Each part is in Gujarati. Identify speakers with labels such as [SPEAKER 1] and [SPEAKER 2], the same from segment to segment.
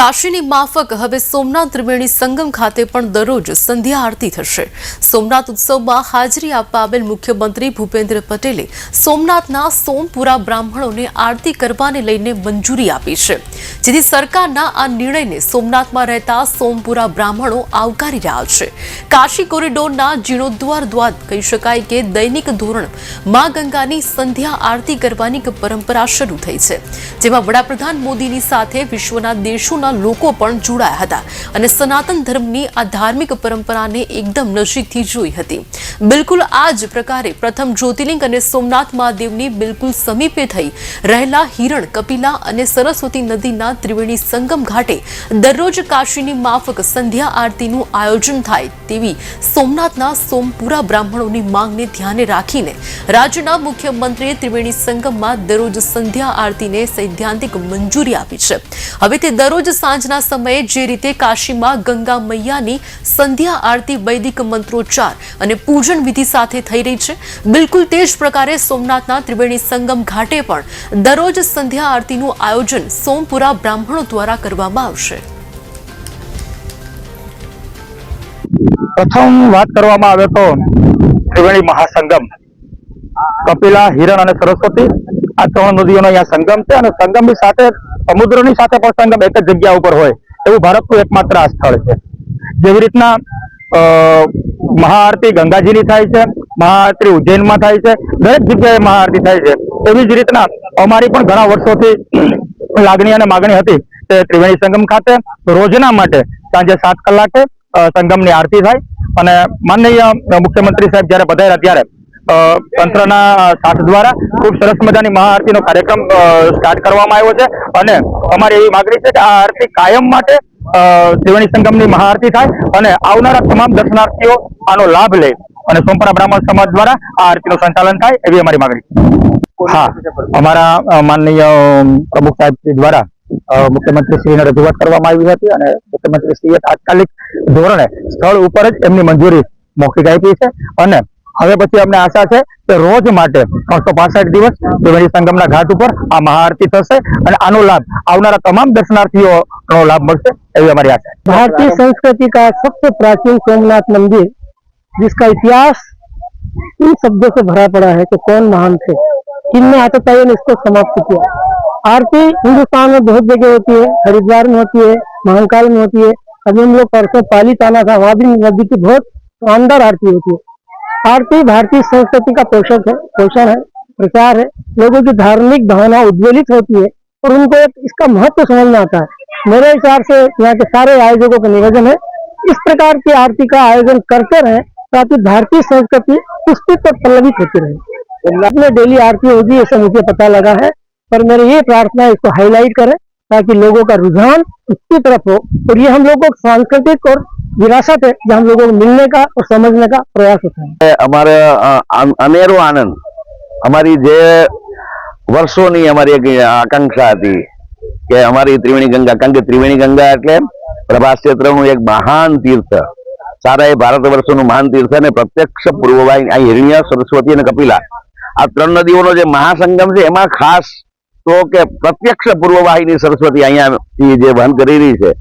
[SPEAKER 1] કાશીની માફક હવે સોમનાથ ત્રિવેણી સંગમ ખાતે પણ દરરોજ સંધ્યા આરતી થશે. સોમનાથ ઉત્સવમાં હાજરી આપવા આવેલ મુખ્યમંત્રી ભૂપેન્દ્ર પટેલે સોમનાથના સોમપુરા બ્રાહ્મણોને આરતી કરવાને લઈને મંજૂરી આપી છે. જેથી સરકારના આ નિર્ણયને સોમનાથમાં રહેતા સોમપુરા બ્રાહ્મણો આવકારી રહ્યા છે. કાશી કોરિડોરના જીર્ણોદ્વાર દ્વાર કહી શકાય કે દૈનિક ધોરણ મા ગંગાની સંધ્યા આરતી કરવાની પરંપરા શરૂ થઈ છે. જેમાં વડાપ્રધાન મોદીની સાથે વિશ્વના દેશોના લોકો પણ જોડાયા હતા અને સનાતન ધર્મની આ ધાર્મિક પરંપરાને એકદમ નજીકથી જોઈ હતી. બિલકુલ આ જ પ્રકારે પ્રથમ જ્યોતિર્લિંગ અને સોમનાથ મહાદેવની બિલકુલ સમીપે થઈ રહેલા હિરણ, કપિલા અને સરસ્વતી નદીના ત્રિવેણી સંગમ ઘાટે દરરોજ કાશીની માફક સંધ્યા આરતીનું આયોજન થાય તેવી સોમનાથના સોમપુરા બ્રાહ્મણોની માંગને ધ્યાને રાખીને રાજ્યના મુખ્યમંત્રીએ ત્રિવેણી સંગમમાં દરરોજ સંધ્યા આરતીને સૈદ્ધાંતિક મંજૂરી આપી છે. હવે તે દરરોજ સાંજના સમયે જે રીતે કાશીમાં ગંગા મૈયાની સંધ્યા આરતી વૈદિક મંત્રોચ્ચાર અને પૂજન વિધિ સાથે થઈ રહી છે, બિલકુલ તે જ પ્રકારે સોમનાથના ત્રિવેણી સંગમ ઘાટે પણ દરરોજ સંધ્યા આરતીનું આયોજન સોમપુરા બ્રાહ્મણો દ્વારા કરવામાં આવશે.
[SPEAKER 2] પ્રથમ વાત કરવામાં આવે તો ત્રિવેણી મહાસંગમ કપિલા, હિરણ અને સરસ્વતી આ ત્રણ નદીઓનો અહીંયા સંગમ છે અને સંગમની સાથે સમુદ્રની સાથે પણ સંગમ એક જ જગ્યા ઉપર હોય એવું ભારતનું એકમાત્ર આ સ્થળ છે. જેવી રીતના મહાઆરતી ગંગાજીની થાય છે, મહાઆરતી ઉજ્જૈનમાં થાય છે, દરેક જગ્યાએ મહાઆરતી થાય છે. એવી જ રીતના અમારી પણ ઘણા વર્ષોથી લાગણી અને માગણી હતી તે ત્રિવેણી સંગમ ખાતે રોજના માટે સાંજે સાત કલાકે સંગમની આરતી થાય અને માનનીય મુખ્યમંત્રી સાહેબ જ્યારે પધાર્યા ત્યારે તંત્રના સાથ દ્વારા ખૂબ સરસ મજાની મહાઆરતીનો કાર્યક્રમ સ્ટાર્ટ કરવામાં આવ્યો છે. અને અમારી એવી માગણી છે કે આ આરતી કાયમ માટે ત્રિવેણી સંગમની મહાઆરતી થાય અને આવનારા તમામ દર્શનાર્થીઓ આનો લાભ લે અને સોમપરા બ્રાહ્મણ સમાજ દ્વારા આ આરતીનું સંચાલન થાય એવી અમારી માગણી હા અમારા માનનીય પ્રમુખ સાહેબ દ્વારા મુખ્યમંત્રીશ્રીને મુખ્યમંત્રી શ્રીને રજૂઆત કરવામાં આવી હતી અને મુખ્યમંત્રી શ્રીએ તાત્કાલિક ધોરણે સ્થળ ઉપર જ એમની મંજૂરી મૌખિક આપી છે. અને હવે પછી અમને આશા છે કે રોજ માટે ત્રણસો પાસઠ દિવસ ત્રિવેણી સંગમના ઘાટ ઉપર આ મહાઆરતી થશે અને આનો લાભ આવનારા તમામ દર્શનાર્થીઓનો લાભ મળશે એવી અમારી આશા છે
[SPEAKER 3] भारतीय संस्कृति का सबसे प्राचीन सोमनाथ मंदिर जिसका इतिहास इन शब्दों से भरा पड़ा है कि कौन महान थे किनने आतताइयों ने इसको समाप्त किया आरती हिंदुस्तान में बहुत जगह होती है हरिद्वार में होती है महाकाल में होती है अभी हम लोग परसों पाली ताना था वहां भी नदी की बहुत शानदार आरती होती है आरती भारतीय संस्कृति का पोषक है, पोषण है, प्रचार है। लोगों की धार्मिक भावना उज्ज्वलित होती है और उनको एक इसका महत्व समझ में आता है। मेरे हिसाब से यहाँ के सारे आयोजकों का निवेदन है, इस प्रकार की आरती का आयोजन करते रहे ताकि भारतीय संस्कृति पुष्पित और पल्लवित होती रहे। में डेली आरती होगी ऐसा मुझे पता लगा है, पर मेरी ये प्रार्थना है, इसको हाईलाइट करें ताकि लोगों का रुझान उसकी तरफ़ हो और ये हम लोगों को सांस्कृतिक और विरासत है जो हम लोगों को मिलने का और समझने का प्रयास होता है
[SPEAKER 4] અમારે અ, અન- અનેરો આનંદ અમારી જે વર્ષોની અમારી એક આકાંક્ષા હતી કે અમારી ત્રિવેણી ગંગા કારણ કે ત્રિવેણી ગંગા એટલે પ્રભાસ ક્ષેત્રનું એક મહાન તીર્થ સારા એ ભારત વર્ષોનું મહાન તીર્થ અને પ્રત્યક્ષ પૂર્વવાહી આ હિરણ્ય સરસ્વતી અને કપિલા આ ત્રણ નદીઓનો જે મહાસંગમ છે એમાં ખાસ તો કે પ્રત્યક્ષ પૂર્વવાહિની સરસ્વતી અહીંયાથી જે વહન કરી રહી છે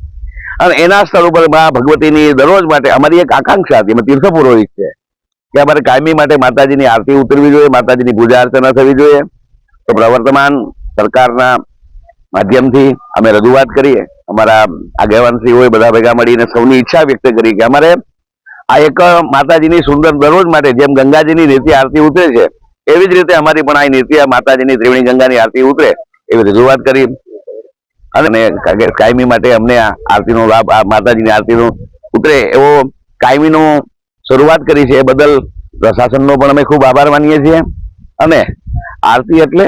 [SPEAKER 4] અને એના સ્થળ ઉપર મા ભગવતીની દરરોજ માટે અમારી એક આકાંક્ષા હતી. અમે તીર્થ પુરોહિત છે. કે અમારે કાયમી માટે માતાજીની આરતી ઉતરવી જોઈએ, માતાજીની પૂજા અર્ચના થવી જોઈએ. તો પ્રવર્તમાન સરકારના માધ્યમથી અમે રજૂઆત કરીએ. અમારા આગેવાનશ્રીઓએ બધા ભેગા મળીને સૌની ઈચ્છા વ્યક્ત કરી કે અમારે આ એક માતાજીની સુંદર દરરોજ માટે જેમ ગંગાજીની નીતિ આરતી ઉતરે છે, એવી જ રીતે અમારી પણ આ નીતિ માતાજીની ત્રિવેણી ગંગાની આરતી ઉતરે એવી રજૂઆત કરી. અને કાયમી માટે અમને આરતીનો લાભ, આ માતાજીની આરતીનો ઉતરે એવો કાયમીનો શરૂઆત કરી છે. એ બદલ પ્રશાસનનો પણ અમે ખૂબ આભાર માનીએ છીએ. અને આરતી એટલે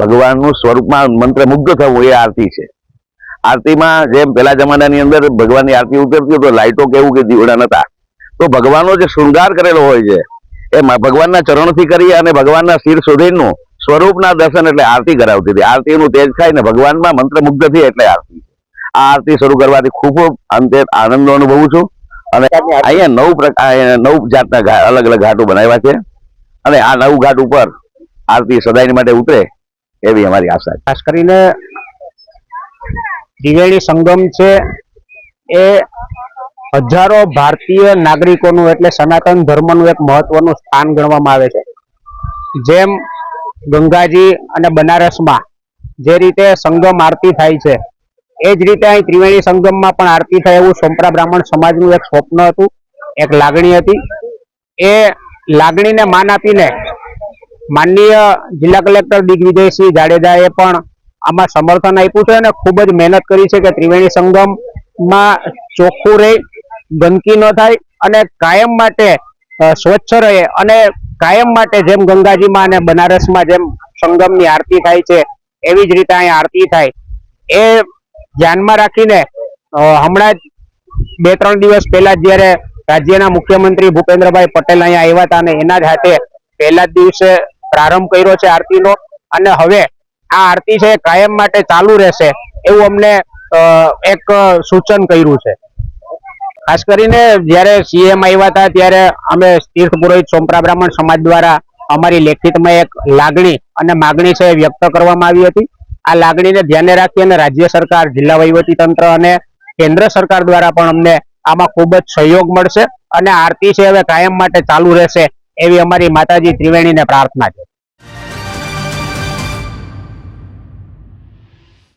[SPEAKER 4] ભગવાનનું સ્વરૂપમાં મંત્રમુગ્ધ થવું એ આરતી છે. આરતીમાં જેમ પહેલા જમાનાની અંદર ભગવાનની આરતી ઉતરતી તો લાઇટો કેવું કે દીવડા નતા. તો ભગવાનનો જે શૃંગાર કરેલો હોય છે, એ ભગવાનના ચરણથી કરી અને ભગવાનના શિર સુધીનું સ્વરૂપના દર્શન એટલે આરતી કરાવતી હતી. આરતીનું તેજ થાય ને ભગવાનમાં મંત્રમુગ્ધ થઈ એટલે આરતી. આ આરતી શરૂ કરવાથી ખૂબ અંતે આનંદ અનુભવું છું. અને અહીંયા નવ પ્રકાર નવ જાતના અલગ અલગ ઘાટો બનાવ્યા છે. અને આ નવ ઘાટ ઉપર આરતી સદાયની માટે ઉતરે એવી અમારી આશા
[SPEAKER 2] ખાસ કરીને
[SPEAKER 5] ત્રિવેણી સંગમ છે એ હજારો ભારતીય નાગરિકોનું એટલે સનાતન ધર્મનું એક મહત્વનું સ્થાન ગણવામાં આવે છે. જેમ ગંગાજી અને બનારસમાં જે રીતે સંગમ આરતી થાય છે, એ જ રીતે અહીં ત્રિવેણી સંગમમાં પણ આરતી થાય એવું સોમપરા બ્રાહ્મણ સમાજનું એક સ્વપ્ન હતું, એક લાગણી હતી. એ લાગણીને માન આપીને માનનીય જિલ્લા કલેક્ટર દિગ્વિજયસિંહ જાડેજાએ પણ આમાં સમર્થન આપ્યું છે અને ખૂબ જ મહેનત કરી છે કે ત્રિવેણી સંગમમાં ચોખ્ખું રહે, ગંદકી ન થાય અને કાયમ માટે સ્વચ્છ રહે અને કાયમ માટે જેમ ગંગાજીમાં અને બનારસમાં જેમ સંગમની આરતી થાય છે, એવી જ રીતે અહીં આરતી થાય. એ ધ્યાનમાં રાખીને હમણાં જ બે ત્રણ દિવસ પહેલા જ્યારે રાજ્યના મુખ્યમંત્રી ભૂપેન્દ્રભાઈ પટેલ અહીંયા આવ્યા હતા અને એના જ હાથે પહેલા જ દિવસે પ્રારંભ કર્યો છે આરતીનો અને હવે આ આરતી છે કાયમ માટે ચાલુ રહેશે એવું અમને એક સૂચન કર્યું છે. ખાસ કરીને જ્યારે સીએમ આવ્યા હતા ત્યારે અમે તીર્થ પુરોહિત સોમપ્રા બ્રાહ્મણ સમાજ દ્વારા અમારી લેખિતમાં એક લાગણી અને માગણી છે વ્યક્ત કરવામાં આવી હતી. આ લાગણીને ધ્યાને રાખી અને રાજ્ય સરકાર, જિલ્લા વહીવટી તંત્ર અને કેન્દ્ર સરકાર દ્વારા પણ અમને આમાં ખૂબ જ સહયોગ મળશે અને આરતી છે હવે કાયમ માટે ચાલુ રહેશે એવી અમારી માતાજી ત્રિવેણીને પ્રાર્થના છે.